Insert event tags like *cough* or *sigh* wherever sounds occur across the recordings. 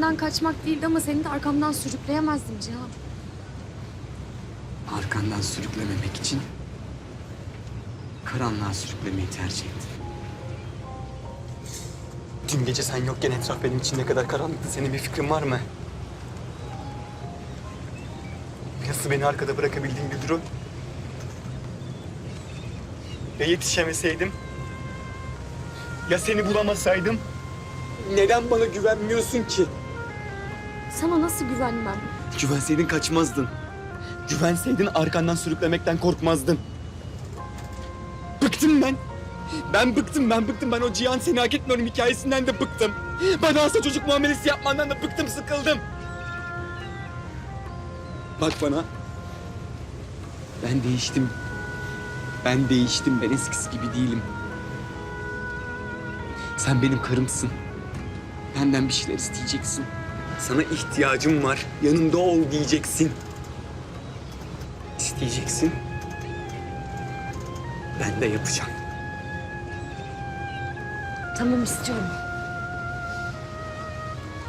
Senden kaçmak değildi ama seni de arkamdan sürükleyemezdim Cihan. Arkandan sürüklememek için karanlığa sürüklemeyi tercih ettin. Dün gece sen yokken etraf benim için ne kadar karanlıktı. Senin bir fikrin var mı? Nasıl beni arkada bırakabildin Güdürü? Ya yetişemeseydim? Ya seni bulamasaydım? Neden bana güvenmiyorsun ki? Sana nasıl güvenmem? Güvenseydin kaçmazdın. Güvenseydin arkandan sürüklemekten korkmazdın. Bıktım ben. Ben bıktım, ben bıktım. Ben o Cihan seni hak etmiyorum hikayesinden de bıktım. Bana hasta çocuk muamelesi yapmandan da bıktım, sıkıldım. Bak bana. Ben değiştim. Ben değiştim. Ben eskisi gibi değilim. Sen benim karımsın. Benden bir şeyler isteyeceksin. Sana ihtiyacım var. Yanımda ol diyeceksin. İsteyeceksin. Ben de yapacağım. Tamam istiyorum.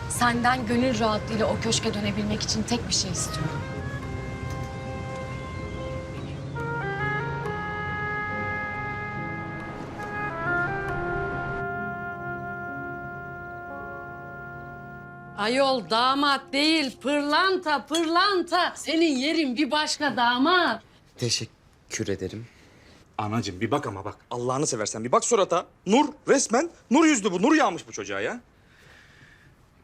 Senden gönül rahatlığıyla o köşke dönebilmek için tek bir şey istiyorum. Ayol damat değil, pırlanta, pırlanta. Senin yerin bir başka damat. Teşekkür ederim. Anacığım bir bak ama bak. Allah'ını seversen bir bak surata. Nur resmen nur yüzlü bu. Nur yağmış bu çocuğa ya.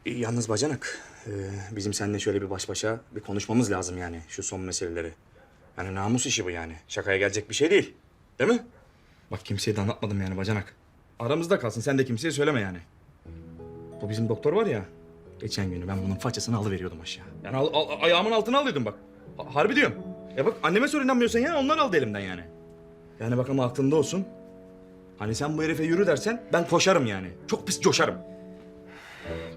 E, Yalnız bacanak. e, bizim seninle şöyle bir baş başa bir konuşmamız lazım yani şu son meseleleri. Yani namus işi bu yani. Şakaya gelecek bir şey değil. Değil mi? Bak kimseye de anlatmadım yani bacanak. Aramızda kalsın. Sen de kimseye söyleme yani. Bu bizim doktor var ya. Geçen günü ben bunun façasını alıveriyordum aşağı. Yani al- al- ayağımın altına alıyordum bak. Ha- harbi diyorum. Ya bak anneme söyle inanmıyorsan ya onlar aldı elimden yani. Yani bak ama aklında olsun. Hani sen bu herife yürü dersen ben koşarım yani. Çok pis coşarım.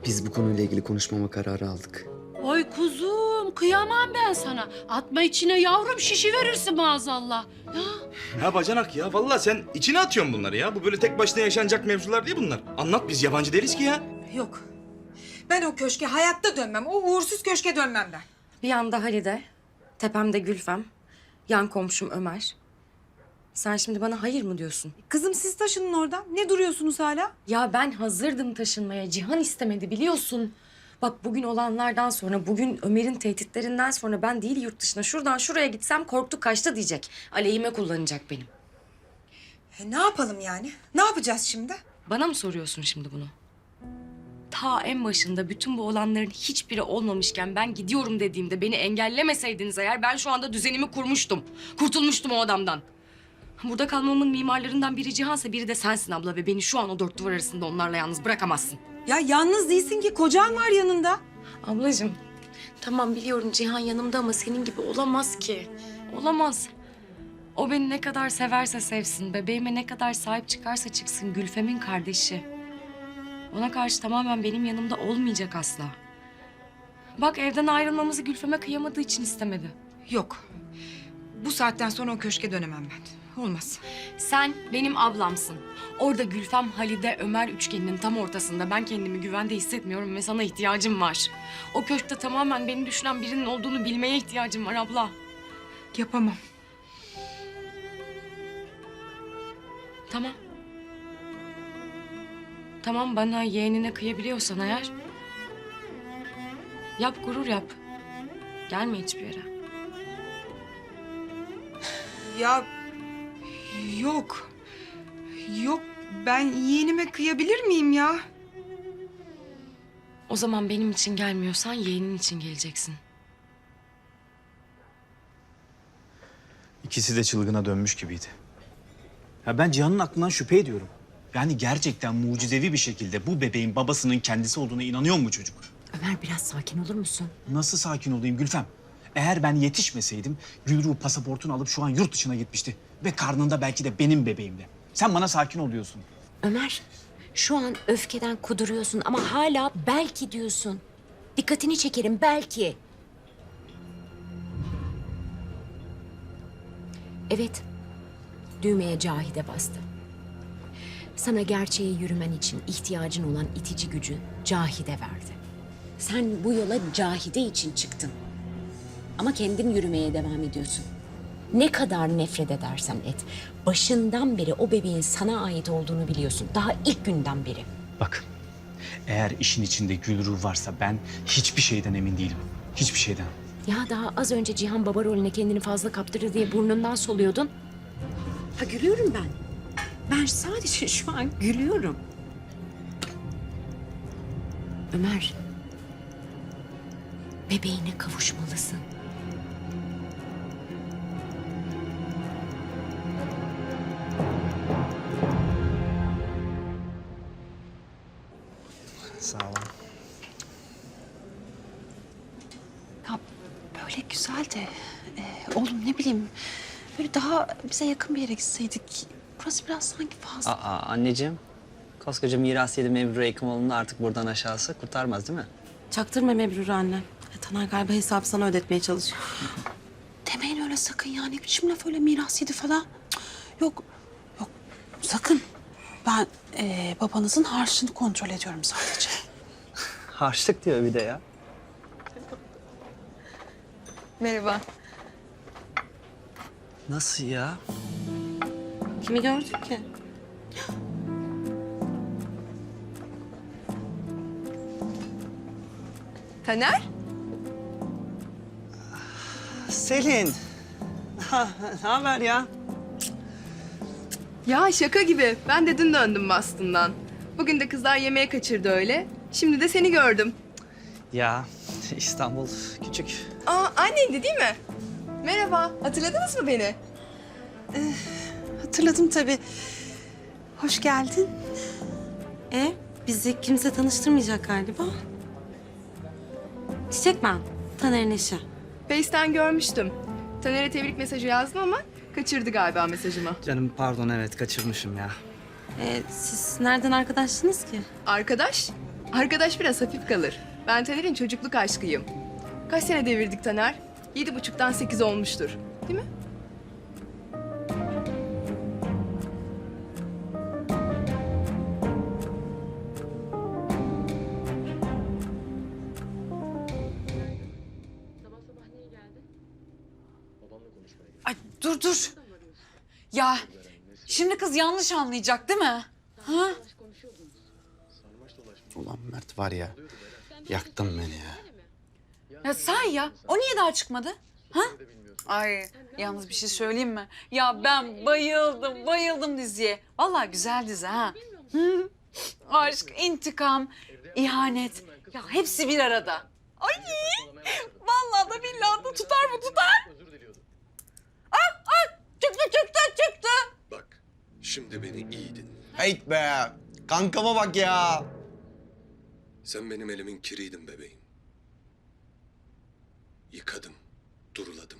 Biz bu konuyla ilgili konuşmama kararı aldık. Oy kuzum, kıyamam ben sana. Atma içine yavrum şişi verirsin maazallah. Ya Ha bacanak ya vallahi sen içine atıyorsun bunları ya. Bu böyle tek başına yaşanacak mevzular değil bunlar. Anlat biz yabancı değiliz ki ya. Yok. Ben o köşke hayatta dönmem. O uğursuz köşke dönmem ben. Bir yanda Halide, tepemde Gülfem, yan komşum Ömer. Sen şimdi bana hayır mı diyorsun? Kızım siz taşının oradan. Ne duruyorsunuz hala? Ya ben hazırdım taşınmaya. Cihan istemedi biliyorsun. Bak bugün olanlardan sonra, bugün Ömer'in tehditlerinden sonra ben değil yurt dışına şuradan şuraya gitsem korktu kaçtı diyecek. Aleyhime kullanacak benim. E, ne yapalım yani? Ne yapacağız şimdi? Bana mı soruyorsun şimdi bunu? Ta en başında bütün bu olanların hiçbiri olmamışken ben gidiyorum dediğimde beni engellemeseydiniz eğer ben şu anda düzenimi kurmuştum. Kurtulmuştum o adamdan. Burada kalmamın mimarlarından biri Cihan'sa biri de sensin abla ve beni şu an o dört duvar arasında onlarla yalnız bırakamazsın. Ya yalnız değilsin ki. Kocan var yanında. Ablacığım tamam biliyorum Cihan yanımda ama senin gibi olamaz ki. Olamaz. O beni ne kadar severse sevsin, bebeğime ne kadar sahip çıkarsa çıksın Gülfem'in kardeşi. Ona karşı tamamen benim yanımda olmayacak asla. Bak evden ayrılmamızı Gülfem'e kıyamadığı için istemedi. Yok. Bu saatten sonra o köşke dönemem ben. Olmaz. Sen benim ablamsın. Orada Gülfem, Halide, Ömer üçgeninin tam ortasında. Ben kendimi güvende hissetmiyorum ve sana ihtiyacım var. O köşkte tamamen beni düşünen birinin olduğunu bilmeye ihtiyacım var abla. Yapamam. Tamam. Tamam bana yeğenine kıyabiliyorsan eğer. Yap gurur yap. Gelme hiçbir yere. Ya yok. Yok. Ben yeğenime kıyabilir miyim ya? O zaman benim için gelmiyorsan yeğenin için geleceksin. İkisi de çılgına dönmüş gibiydi. Ya ben Cihan'ın aklından şüphe ediyorum. Yani gerçekten mucizevi bir şekilde bu bebeğin babasının kendisi olduğuna inanıyor mu çocuk? Ömer biraz sakin olur musun? Nasıl sakin olayım Gülfem? Eğer ben yetişmeseydim Gülruh pasaportunu alıp şu an yurt dışına gitmişti. Ve karnında belki de benim bebeğimdi. Sen bana sakin oluyorsun. Ömer şu an öfkeden kuduruyorsun ama hala belki diyorsun. Dikkatini çekerim belki. Evet düğmeye Cahide bastı. Sana gerçeğe yürümen için ihtiyacın olan itici gücü Cahide verdi. Sen bu yola Cahide için çıktın. Ama kendin yürümeye devam ediyorsun. Ne kadar nefret edersen et. Başından beri o bebeğin sana ait olduğunu biliyorsun. Daha ilk günden beri. Bak, eğer işin içinde Gülru varsa ben hiçbir şeyden emin değilim. Hiçbir şeyden. Ya daha az önce Cihan baba rolüne kendini fazla kaptırdı diye burnundan soluyordun. Ha gülüyorum ben. Ben sadece şu an gülüyorum. Ömer. Bebeğine kavuşmalısın. Sağ ol. Ya böyle güzel de e, oğlum ne bileyim böyle daha bize yakın bir yere gitseydik. Burası biraz sanki fazla. Aa anneciğim. Koskoca mirasiyeli Mevru Ekimoğlu'nu artık buradan aşağısı kurtarmaz değil mi? Çaktırma Mebrur anne. E, Taner galiba hesabı sana ödetmeye çalışıyor. Demeyin öyle sakın ya. Ne biçim laf öyle miras yedi falan. Cık, Yok, yok sakın. Ben e, babanızın harçlığını kontrol ediyorum sadece. *laughs* Harçlık diyor bir de ya. Merhaba. Nasıl ya? Kimi gördün ki? Taner? Selin. Ha, ne haber ya? Ya şaka gibi. Ben de dün döndüm Boston'dan. Bugün de kızlar yemeğe kaçırdı öyle. Şimdi de seni gördüm. Ya İstanbul küçük. Aa anneydi değil mi? Merhaba. Hatırladınız mı beni? Hatırladım tabii. Hoş geldin. E bizi kimse tanıştırmayacak galiba. Çiçek ben. Taner'in eşi. Face'ten görmüştüm. Taner'e tebrik mesajı yazdım ama kaçırdı galiba mesajımı. Canım pardon evet kaçırmışım ya. E, siz nereden arkadaşsınız ki? Arkadaş? Arkadaş biraz hafif kalır. Ben Taner'in çocukluk aşkıyım. Kaç sene devirdik Taner? Yedi buçuktan sekiz olmuştur. Değil mi? Ay dur dur. Ya şimdi kız yanlış anlayacak değil mi? Ha? Ulan Mert var ya. Yaktın beni ya. Ya say ya. O niye daha çıkmadı? Ha? Ay yalnız bir şey söyleyeyim mi? Ya ben bayıldım, bayıldım diziye. Vallahi güzel dizi ha. Hı. Aşk, intikam, ihanet. Ya hepsi bir arada. Ay! Vallahi da billahi da tutar mı tutar? Ah, ah! Çıktı, çıktı, çıktı. Bak, şimdi beni iyi dinle. Heyt be. Kankama bak ya. Sen benim elimin kiriydin bebeğim. Yıkadım, duruladım.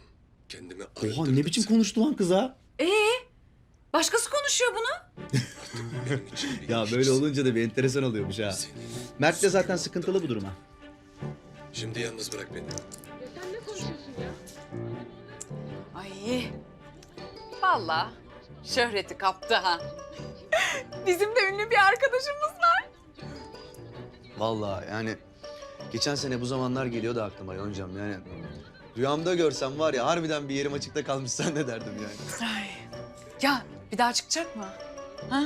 Kendimi Oha arındırdım ne biçim sen. konuştu lan kıza? Ee? Başkası konuşuyor bunu. Benim için bir Ya böyle olunca da bir enteresan oluyormuş ha. Seni. Mert de zaten sıkıntılı bu duruma. Şimdi yalnız bırak beni. Ay. Vallahi şöhreti kaptı ha. Bizim de ünlü bir arkadaşımız var. Vallahi yani geçen sene bu zamanlar geliyordu aklıma Yoncam yani. Rüyamda görsem var ya harbiden bir yerim açıkta kalmış *laughs* sen ne derdim yani. Ay. Ya bir daha çıkacak mı? Ha?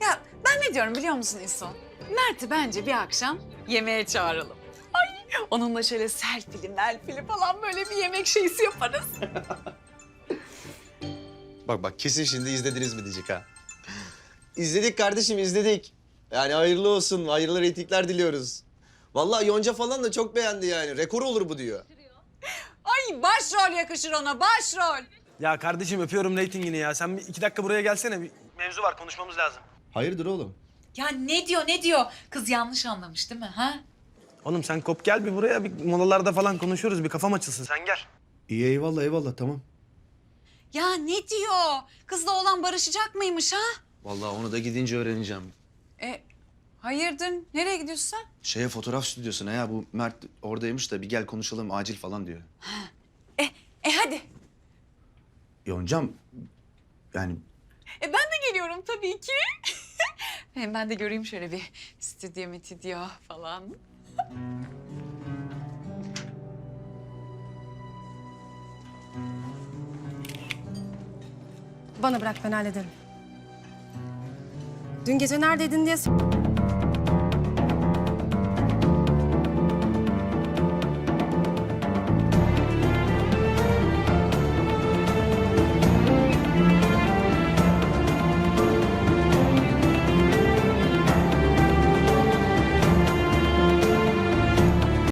Ya ben ne diyorum biliyor musun İso? Mert'i bence bir akşam yemeğe çağıralım. Ay onunla şöyle selfili melfili falan böyle bir yemek şeysi yaparız. *laughs* Bak bak kesin şimdi izlediniz mi diyecek ha. İzledik kardeşim izledik. Yani hayırlı olsun, hayırlı reytingler diliyoruz. Vallahi Yonca falan da çok beğendi yani. Rekor olur bu diyor. Ay başrol yakışır ona başrol. Ya kardeşim öpüyorum reytingini ya. Sen bir iki dakika buraya gelsene. Bir mevzu var konuşmamız lazım. Hayırdır oğlum? Ya ne diyor ne diyor? Kız yanlış anlamış değil mi ha? Oğlum sen kop gel bir buraya. Bir molalarda falan konuşuruz. Bir kafam açılsın. Sen gel. İyi eyvallah eyvallah tamam. Ya ne diyor? Kızla olan barışacak mıymış ha? Vallahi onu da gidince öğreneceğim. E hayırdır? Nereye gidiyorsun sen? Şeye fotoğraf stüdyosuna ya bu Mert oradaymış da bir gel konuşalım acil falan diyor. E hadi. Yoncam yani E ben de geliyorum tabii ki. *laughs* Hem ben de göreyim şöyle bir stüdyo stüdyo falan. *laughs* Bana bırak ben hallederim. Dün gece neredeydin diye